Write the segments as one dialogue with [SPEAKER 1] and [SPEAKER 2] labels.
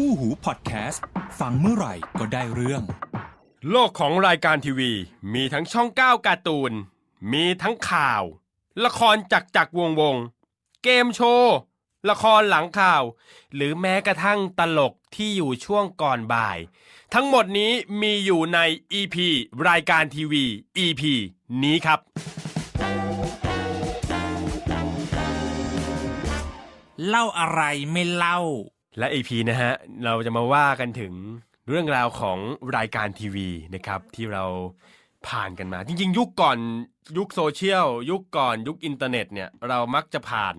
[SPEAKER 1] คู่หูพอดแคสต์ฟังเมื่อไหร่ก็ได้เรื่อง
[SPEAKER 2] โลกของรายการทีวี มีทั้งช่อง9การ์ตูน มีทั้งข่าว ละครจักรจักรวงศ์วงศ์เกมโชว์ ละครหลังข่าว หรือแม้กระทั่งตลกที่อยู่ช่วงก่อนบ่าย ทั้งหมดนี้มีอยู่ใน EP รายการทีวี EP นี้ครับ
[SPEAKER 3] เล่าอะไรไม่เล่า
[SPEAKER 2] และ EP นะฮะ เราจะมาว่ากันถึงเรื่องราวของรายการทีวีนะครับ ที่เราผ่านกันมา จริง ๆ ยุคก่อนยุคโซเชียล ยุคก่อนยุคอินเทอร์เน็ตเนี่ยเรามักจะผ่าน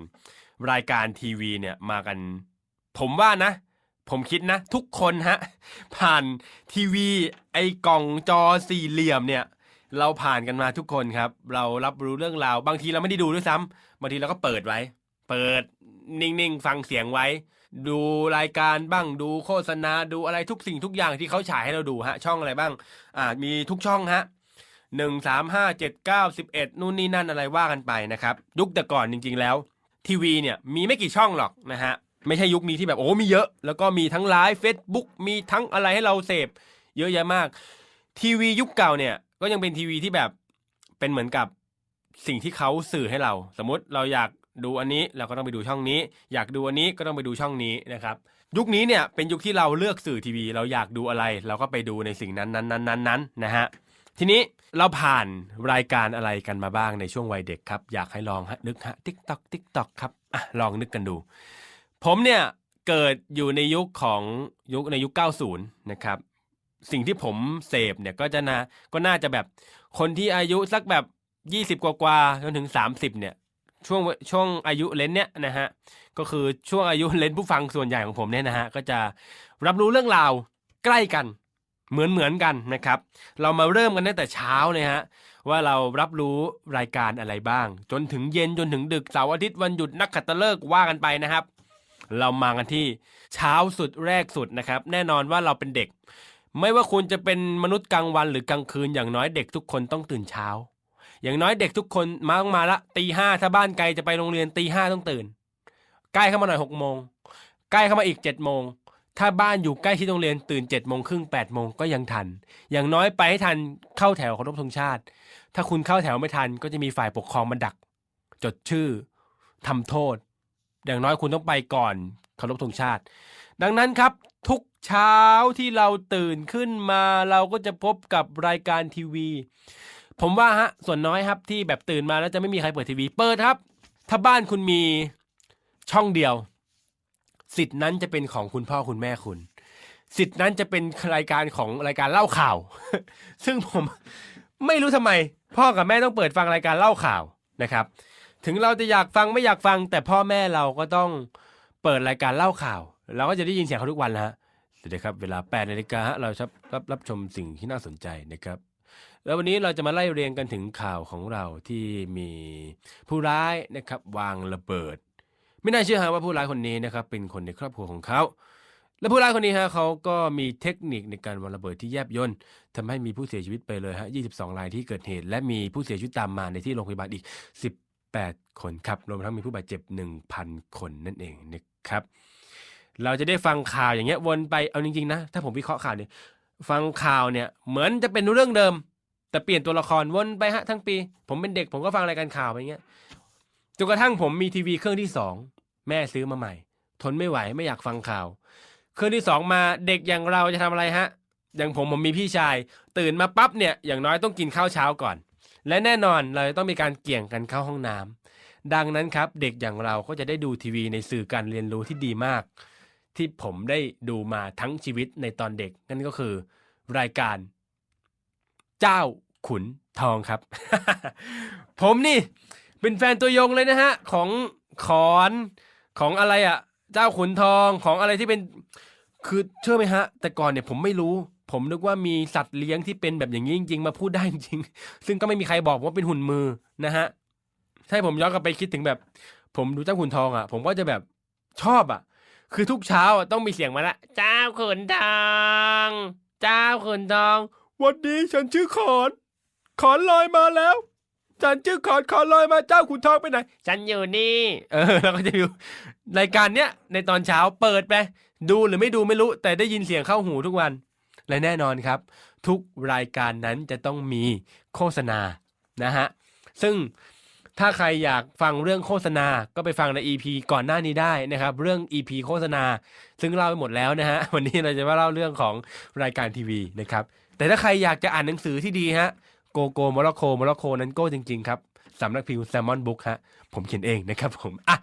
[SPEAKER 2] รายการทีวีเนี่ยมากัน ผมว่านะ ผมคิดนะ ทุกคนฮะ ผ่านทีวีไอ้กล่องจอสี่เหลี่ยมเนี่ยเราผ่านกันมาทุกคนครับ เรารับรู้เรื่องราว บางทีเราไม่ได้ดูด้วยซ้ำบางทีเราก็เปิดไว้ เปิดนิ่งๆ ฟังเสียงไว้ ดูรายการบ้างดูโฆษณาดูอะไรทุกสิ่งทุกอย่างที่เขาฉายให้เราดูฮะ ช่องอะไรบ้าง อ่ามีทุกช่องฮะหนึ่งสามห้าเจ็ดเก้าสิบเอ็ดนู่นนี่นั่นอะไรว่ากันไปนะครับ ยุคแต่ก่อนจริง ๆ แล้ว ทีวีเนี่ยมีไม่กี่ช่องหรอกนะฮะ ไม่ใช่ยุคนี้ที่แบบโอ้มีเยอะ แล้วก็มีทั้งไลฟ์เฟซบุ๊กมีทั้งอะไรให้เราเสพ เยอะแยะมาก ทีวียุคเก่าเนี่ย ก็ยังเป็นทีวีที่แบบเป็นเหมือนกับสิ่งที่เขาสื่อให้เรา สมมติเราอยาก ดูอันนี้เราก็ต้องไปดูช่องนี้ อยากดูอันนี้ก็ต้องไปดูช่องนี้นะครับ ยุคนี้เนี่ยเป็นยุคที่เราเลือกสื่อทีวี เราอยากดูอะไร เราก็ไปดูในสิ่งนั้นนั้นนั้นนั้นนั้นนะฮะทีนี้เราผ่านรายการอะไรกันมาบ้างในช่วงวัยเด็กครับ อยากให้ลองฮะนึกฮะติ๊กตอกติ๊กตอกครับอะลองนึกกันดู ผมเนี่ยเกิดอยู่ในยุคของยุคในยุค 90 นะครับ สิ่งที่ผมเสพเนี่ยก็จะนะก็น่าจะแบบคนที่อายุสักแบบ 20 กว่ากว่าจนถึง 30 เนี่ย ช่วงช่วงอายุเลนเนี่ยนะฮะก็คือช่วงอายุเลนผู้ฟังส่วนใหญ่ของผมเนี่ยนะฮะก็จะรับรู้เรื่องราวใกล้กันเหมือนเหมือนกันนะครับ เรามาเริ่มกันตั้งแต่เช้าเลยฮะว่าเรารับรู้รายการอะไรบ้าง จนถึงเย็นจนถึงดึกเสาร์อาทิตย์วันหยุดนักขัตฤกษ์ว่ากันไปนะครับ เรามากันที่เช้าสุดแรกสุดนะครับ แน่นอนว่าเราเป็นเด็ก ไม่ว่าคุณจะเป็นมนุษย์กลางวันหรือกลางคืนอย่างน้อยเด็กทุกคนต้องตื่นเช้า อย่างน้อยเด็กทุกคนมาต้องมาละตีห้าถ้าบ้านไกลจะไปโรงเรียนตีห้าต้องตื่น ใกล้เข้ามาหน่อยหกโมงใกล้เข้ามาอีกเจ็ดโมงถ้าบ้านอยู่ใกล้ที่โรงเรียนตื่นเจ็ดโมงครึ่งแปดโมงก็ยังทัน อย่างน้อยไปให้ทันเข้าแถวเคารพธงชาติ ถ้าคุณเข้าแถวไม่ทันก็จะมีฝ่ายปกครองมาดัก จดชื่อทำโทษ อย่างน้อยคุณต้องไปก่อนเคารพธงชาติ ดังนั้นครับทุกเช้าที่เราตื่นขึ้นมาเราก็จะพบกับรายการทีวี ผมว่าฮะส่วนน้อยครับที่แบบตื่นมาแล้วจะไม่มีใครเปิดทีวีเปิดครับ ถ้าบ้านคุณมีช่องเดียว สิทธิ์นั้นจะเป็นของคุณพ่อคุณแม่คุณ สิทธิ์นั้นจะเป็นรายการของรายการเล่าข่าว ซึ่งผมไม่รู้ทำไม พ่อกับแม่ต้องเปิดฟังรายการเล่าข่าวนะครับ ถึงเราจะอยากฟังไม่อยากฟัง แต่พ่อแม่เราก็ต้องเปิดรายการเล่าข่าวเราก็จะได้ยินเสียงเขาทุกวันแล้วฮะสวัสดีครับเวลา8นาฬิกาเราจะรับรับชมสิ่งที่น่าสนใจนะครับ แล้ววันนี้เราจะมาไล่เรียงกันถึงข่าวของเราที่มีผู้ร้ายนะครับวางระเบิด ไม่น่าเชื่อฮะว่าผู้ร้ายคนนี้นะครับเป็นคนในครอบครัวของเขา และผู้ร้ายคนนี้ฮะเขาก็มีเทคนิคในการวางระเบิดที่แยบยลทำให้มีผู้เสียชีวิตไปเลยฮะ 22 รายที่เกิดเหตุ และมีผู้เสียชีวิตตามมาในที่โรงพยาบาลอีก 18 คนครับ รวมทั้งมีผู้บาดเจ็บ 1,000 คนนั่นเองนะครับ เราจะได้ฟังข่าวอย่างเงี้ยวนไป เอาจริงๆนะ ถ้าผมวิเคราะห์ข่าวเนี่ย ฟังข่าวเนี่ยเหมือนจะเป็นเรื่องเดิม แต่เปลี่ยนตัวละครวนไปฮะทั้งปี ผมเป็นเด็กผมก็ฟังรายการข่าวไปเงี้ยจนกระทั่งผมมีทีวีเครื่องที่สองแม่ซื้อมาใหม่ ทนไม่ไหวไม่อยากฟังข่าว เครื่องที่สองมาเด็กอย่างเราจะทำอะไรฮะ อย่างผมผมมีพี่ชาย ตื่นมาปั๊บเนี่ยอย่างน้อยต้องกินข้าวเช้าก่อน และแน่นอนเราจะต้องมีการเกี่ยงกันเข้าห้องน้ำดังนั้นครับเด็กอย่างเราก็จะได้ดูทีวีในสื่อการเรียนรู้ที่ดีมาก ที่ผมได้ดูมาทั้งชีวิตในตอนเด็กนั่นก็คือ รายการ เจ้าขุนทองครับ ผมนี่เป็นแฟนตัวยงเลยนะฮะ ของขอนของอะไรอะ่ะ เจ้าขุนทองของอะไรที่เป็นคือเชื่อไหมฮะ แต่ก่อนเนี่ยผมไม่รู้ ผมนึกว่ามีสัตว์เลี้ยงที่เป็นแบบอย่างนี้จริง ๆ มาพูดได้จริง ซึ่งก็ไม่มีใครบอกว่าเป็นหุ่นมือนะฮะใช่ผมย้อนกลับไปคิดถึงแบบ ผมดูเจ้าขุนทองอะ่ะ ผมก็จะแบบชอบอะ คือทุกเช้าต้องมีเสียงมาละ เจ้าขุนทอง เจ้าขุนทอง วันนี้ฉันชื่อขอน ขอนลอยมาแล้ว ฉันชื่อขอดขอลอยมาเจ้าขุนทองไปไหน ฉันอยู่นี่ เออแล้วก็จะอยู่รายการเนี้ยในตอนเช้าเปิดไป ดูหรือไม่ดูไม่รู้ แต่ได้ยินเสียงเข้าหูทุกวัน และแน่นอนครับ ทุกรายการนั้นจะต้องมีโฆษณานะฮะ ซึ่งถ้าใครอยากฟังเรื่องโฆษณา ก็ไปฟังใน EP ก่อนหน้านี้ได้นะครับ เรื่อง EP โฆษณา ซึ่งเล่าไปหมดแล้วนะฮะ วันนี้เราจะมาเล่าเรื่องของรายการทีวีนะครับ แต่ถ้าใครอยากจะอ่านหนังสือที่ดีฮะโกโก้มร็อกโกมร็อกโกนั้นโก้จริง ๆ ครับสำนักพิมพ์แซมมอนบุ๊กฮะผมเขียนเองนะครับผมอะ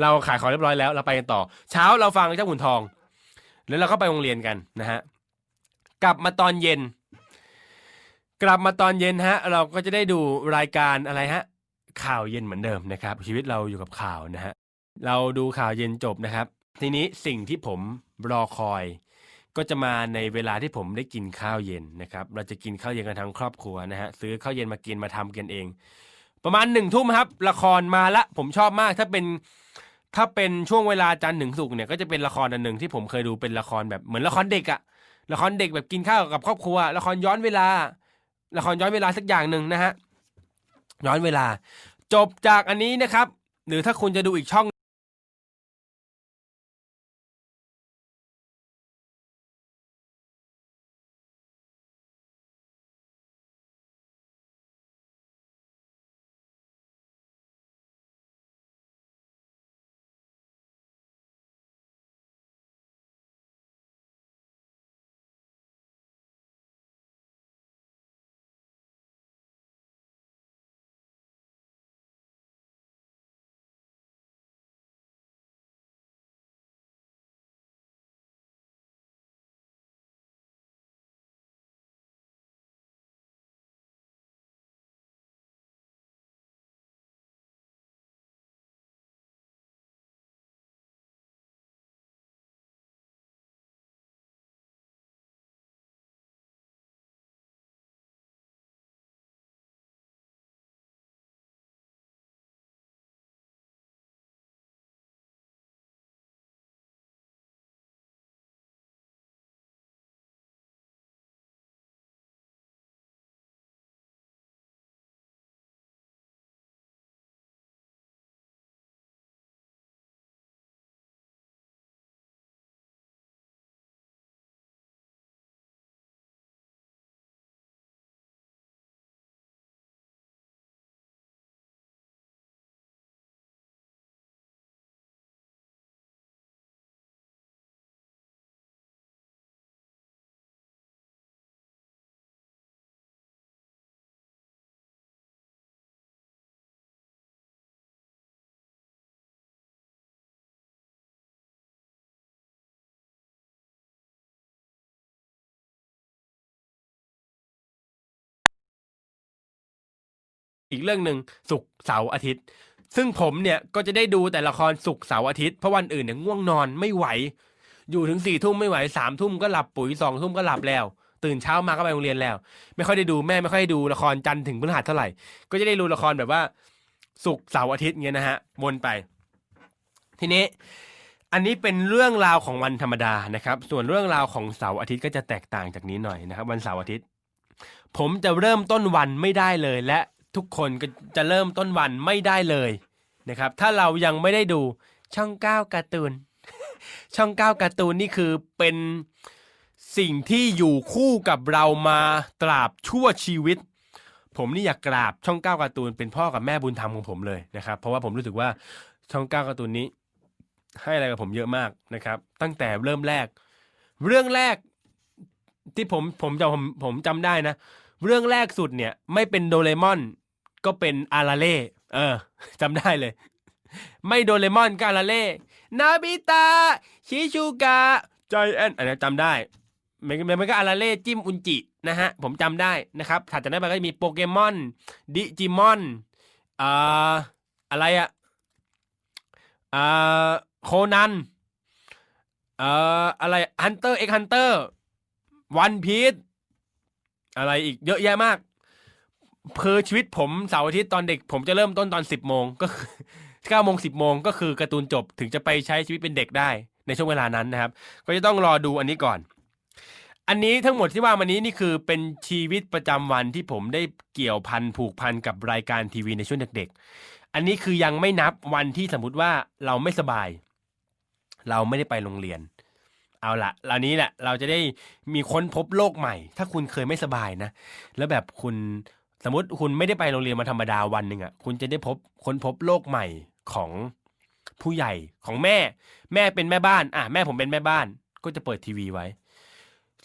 [SPEAKER 2] เราขายของเรียบร้อยแล้วเราไปกันต่อ เช้าเราฟังเจ้าขุนทอง แล้วเราก็ไปโรงเรียนกันนะฮะกลับมาตอนเย็น กลับมาตอนเย็นฮะ เราก็จะได้ดูรายการอะไรฮะ ข่าวเย็นเหมือนเดิมนะครับ ชีวิตเราอยู่กับข่าวนะฮะเราดูข่าวเย็นจบนะครับ ทีนี้สิ่งที่ผมรอคอย ก็จะมาในเวลาที่ผมได้กินข้าวเย็นนะครับ เราจะกินข้าวเย็นกันทั้งครอบครัวนะฮะซื้อข้าวเย็นมากินมาทำกันเอง ประมาณหนึ่งทุ่มครับ ละครมาละผมชอบมากถ้าเป็นถ้าเป็นช่วงเวลาจันทร์ถึงศุกร์เนี่ยก็จะเป็นละครอันหนึ่งที่ผมเคยดูเป็นละครแบบเหมือนละครเด็กอะละครเด็กแบบกินข้าวกับครอบครัว ละครย้อนเวลา ละครย้อนเวลาสักอย่างหนึ่งนะฮะย้อนเวลา จบจากอันนี้นะครับ หรือถ้าคุณจะดูอีกช่อง อีกเรื่องหนึ่งศุกเสาร์อาทิตย์ ซึ่งผมเนี่ยก็จะได้ดูแต่ละครศุกเสาร์อาทิตย์เพราะวันอื่นเนี่ยง่วงนอนไม่ไหว อยู่ถึงสี่ทุ่มไม่ไหวสามทุ่มก็หลับปุ๋ยสองทุ่มก็หลับแล้ว ตื่นเช้ามาก็ไปโรงเรียนแล้ว ไม่ค่อยได้ดูแม่ไม่ค่อยดูละครจันทร์ถึงพฤหัสเท่าไหร่ ก็จะได้ดูละครแบบว่าศุกเสาร์อาทิตย์เงี้ยนะฮะวนไป ทีนี้อันนี้เป็นเรื่องราวของวันธรรมดานะครับ ส่วนเรื่องราวของเสาร์อาทิตย์ก็จะแตกต่างจากนี้หน่อยนะครับ วันเสาร์อาทิตย์ ผมจะเริ่มต้นวันไม่ได้เลย และ ทุกคนก็จะเริ่มต้นวันไม่ได้เลยนะครับ ถ้าเรายังไม่ได้ดูช่องเก้าการ์ตูน ช่องเก้าการ์ตูนนี่คือเป็นสิ่งที่อยู่คู่กับเรามาตราบชั่วชีวิต ผมนี่อยากกราบช่องเก้าการ์ตูนเป็นพ่อกับแม่บุญธรรมของผมเลยนะครับ เพราะว่าผมรู้สึกว่าช่องเก้าการ์ตูนนี้ ให้อะไรกับผมเยอะมากนะครับ ตั้งแต่เริ่มแรก เรื่องแรกที่ผมผมจำผมผมจำได้นะ เรื่องแรกสุดเนี่ยไม่เป็นโดเรมอน ก็เป็นอาราเล่เออจำได้เลย ไม่โดเรมอนก็อาราเล่นาบิตะชิชูกะใจแอนอันนี้จำได้มันมันก็อาราเล่จิ้มอุนจินะฮะผมจำได้นะครับถัดจากนั้นไปก็จะมีโปเกมอนดิจิมอนอ่าอะไรอะอ่าโคนันเอ่ออะไรฮันเตอร์เอ็กฮันเตอร์วันพีซอะไรอีกเยอะแยะมาก คือชีวิตผมเสาร์อาทิตย์ตอนเด็ก ผมจะเริ่มต้นตอนสิบโมงก็คือเก้าโมงสิบโมงก็คือการ์ตูนจบถึงจะไปใช้ชีวิตเป็นเด็กได้ในช่วงเวลานั้นนะครับ ก็จะต้องรอดูอันนี้ก่อน อันนี้ทั้งหมดที่ว่ามานี้นี่คือเป็นชีวิตประจำวันที่ผมได้เกี่ยวพันผูกพันกับรายการทีวีในช่วงเด็กๆ อันนี้คือยังไม่นับวันที่สมมติว่าเราไม่สบาย เราไม่ได้ไปโรงเรียน เอาละเหล่านี้แหละเราจะได้มีค้นพบโลกใหม่ ถ้าคุณเคยไม่สบายนะ แล้วแบบคุณ สมมติคุณไม่ได้ไปโรงเรียนมาธรรมดาวันหนึ่งอะคุณจะได้พบค้นพบโลกใหม่ของผู้ใหญ่ของแม่ แม่เป็นแม่บ้านอะแม่ผมเป็นแม่บ้าน ก็จะเปิดทีวีไว้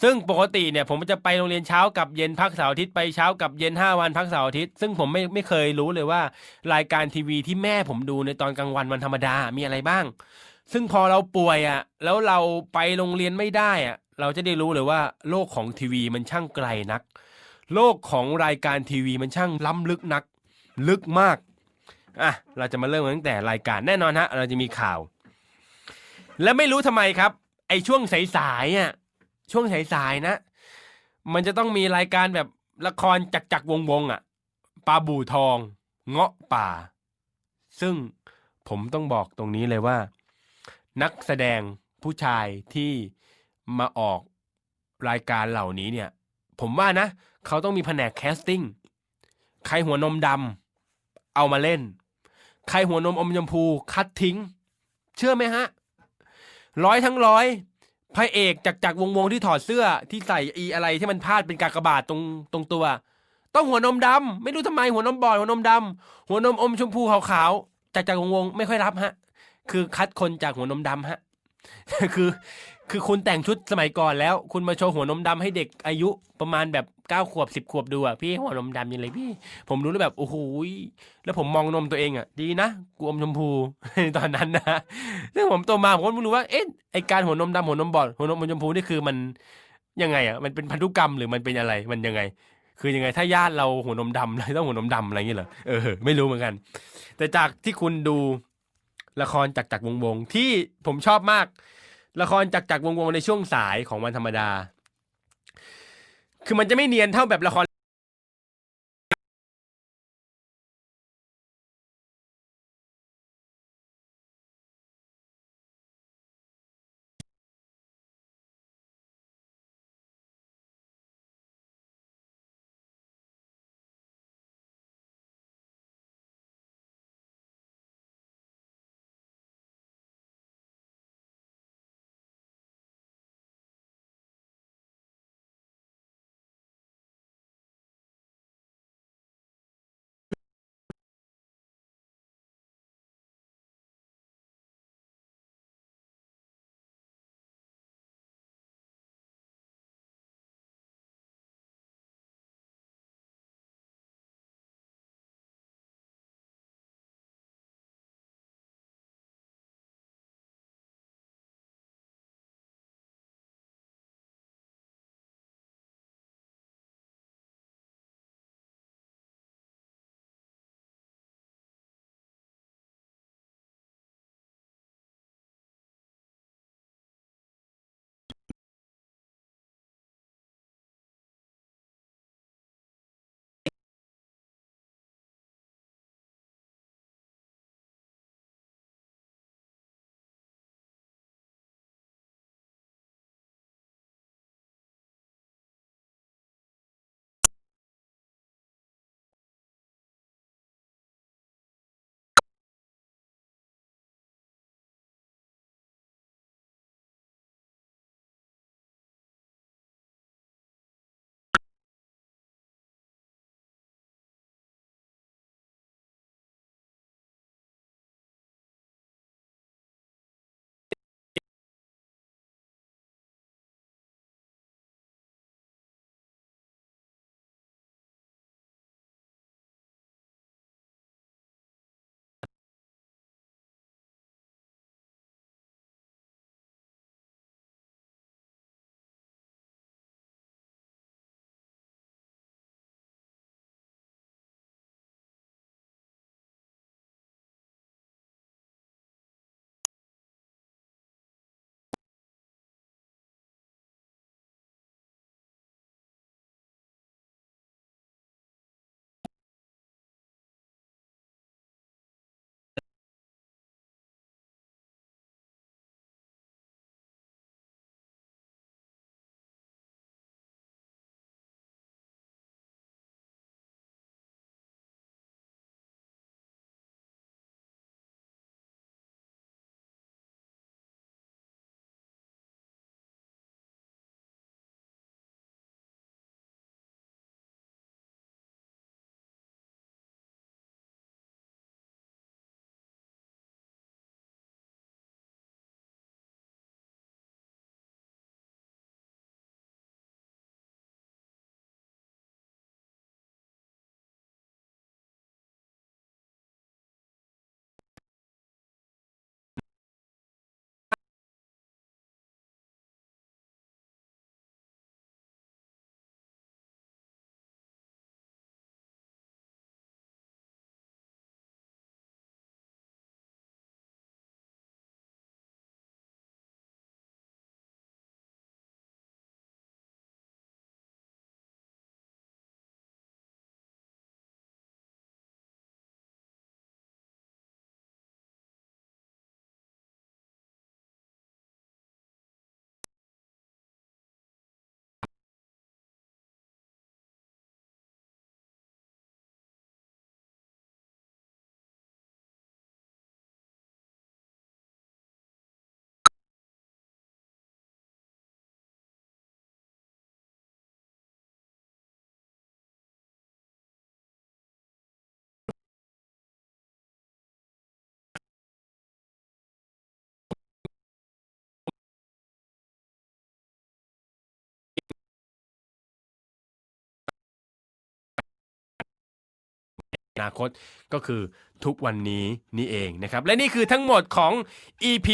[SPEAKER 2] ซึ่งปกติเนี่ย ผมจะไปโรงเรียนเช้ากับเย็นพักเสาร์อาทิตย์ไปเช้ากับเย็นห้าวันพักเสาร์อาทิตย์ซึ่งผมไม่ไม่เคยรู้เลยว่า รายการทีวีที่แม่ผมดูในตอนกลางวันวันธรรมดามีอะไรบ้าง ซึ่งพอเราป่วยอะแล้วเราไปโรงเรียนไม่ได้อะเราจะได้รู้เลยว่าโลกของทีวีมันช่างไกลนัก โลกของรายการทีวีมันช่างล้ำลึกนัก ลึกมากอะเราจะมาเริ่มตั้งแต่รายการแน่นอนฮะเราจะมีข่าว และไม่รู้ทำไมครับ ไอช่วงสายๆอะช่วงสายๆนะ มันจะต้องมีรายการแบบละครจักจักวงวงๆอะปลาบู่ทอง เงาะป่า ซึ่งผมต้องบอกตรงนี้เลยว่า นักแสดงผู้ชายที่มาออกรายการเหล่านี้เนี่ย ผมว่านะ เขาต้องมีแผนกแคสติ้งใครหัวนมดำเอามาเล่น ใครหัวนมอมชมพูคัดทิ้ง เชื่อไหมฮะ ร้อยทั้งร้อยพระเอกจากจากวงวงที่ถอดเสื้อที่ใส่อีอะไรที่มันพาดเป็นกากบาทตรงตรงตัว ต้องหัวนมดำไม่รู้ทำไมหัวนมบอดหัวนมดำหัวนมอมชมพูขาวๆจากจากวงวงไม่ค่อยรับฮะ คือคัดคนจากหัวนมดำฮะ คือ คือคุณแต่งชุดสมัยก่อนแล้ว คุณมาโชว์หัวนมดำให้เด็กอายุประมาณแบบเก้าขวบสิบขวบดูอะพี่หัวนมดำยังไงพี่ ผมรู้แล้วแบบโอ้โหยแล้วผมมองนมตัวเองอะ ดีนะกูอมชมพู ตอนนั้นนะซึ่งผมโตมาผมก็ไม่รู้ว่าเอ๊ะไอการหัวนมดำหัวนมบอดหัวนมชมพูนี่คือมันยังไงอะมันเป็นพันธุกรรมหรือมันเป็นอะไรมันยังไง คือยังไงถ้าญาติเราหัวนมดำเราต้องหัวนมดำอะไรอย่างเงี้ยเหรอเออไม่รู้เหมือนกัน แต่จากที่คุณดูละครจักจักรวงวงที่ผมชอบมาก ละครจักจักรวงวงในช่วงสายของวันธรรมดา คือมันจะไม่เนียนเท่าแบบละคร นาคตก็คือทุกวันนี้นี่เองนะครับ และนี่คือทั้งหมดของ EP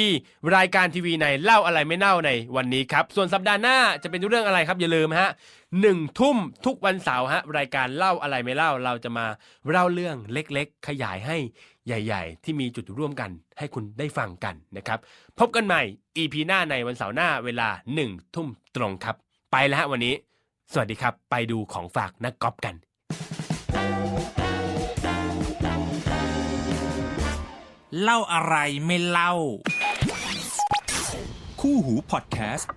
[SPEAKER 2] รายการทีวีในเล่าอะไรไม่เล่าในวันนี้ครับ ส่วนสัปดาห์หน้าจะเป็นเรื่องอะไรครับอย่าลืมฮะหนึ่งทุ่มทุกวันเสาร์ฮะรายการเล่าอะไรไม่เล่าเราจะมาเล่าเรื่องเล็กๆ ขยายให้ใหญ่ ๆ ที่มีจุดร่วมกันให้คุณได้ฟังกันนะครับ พบกันใหม่ EP หน้าในวันเสาร์หน้าเวลาหนึ่งทุ่มตรงครับ ไปแล้วฮะวันนี้ สวัสดีครับ ไปดูของฝากนักกอล์ฟกัน
[SPEAKER 3] เล่าอะไรไม่เล่า
[SPEAKER 1] คู่หูพอดแคสต์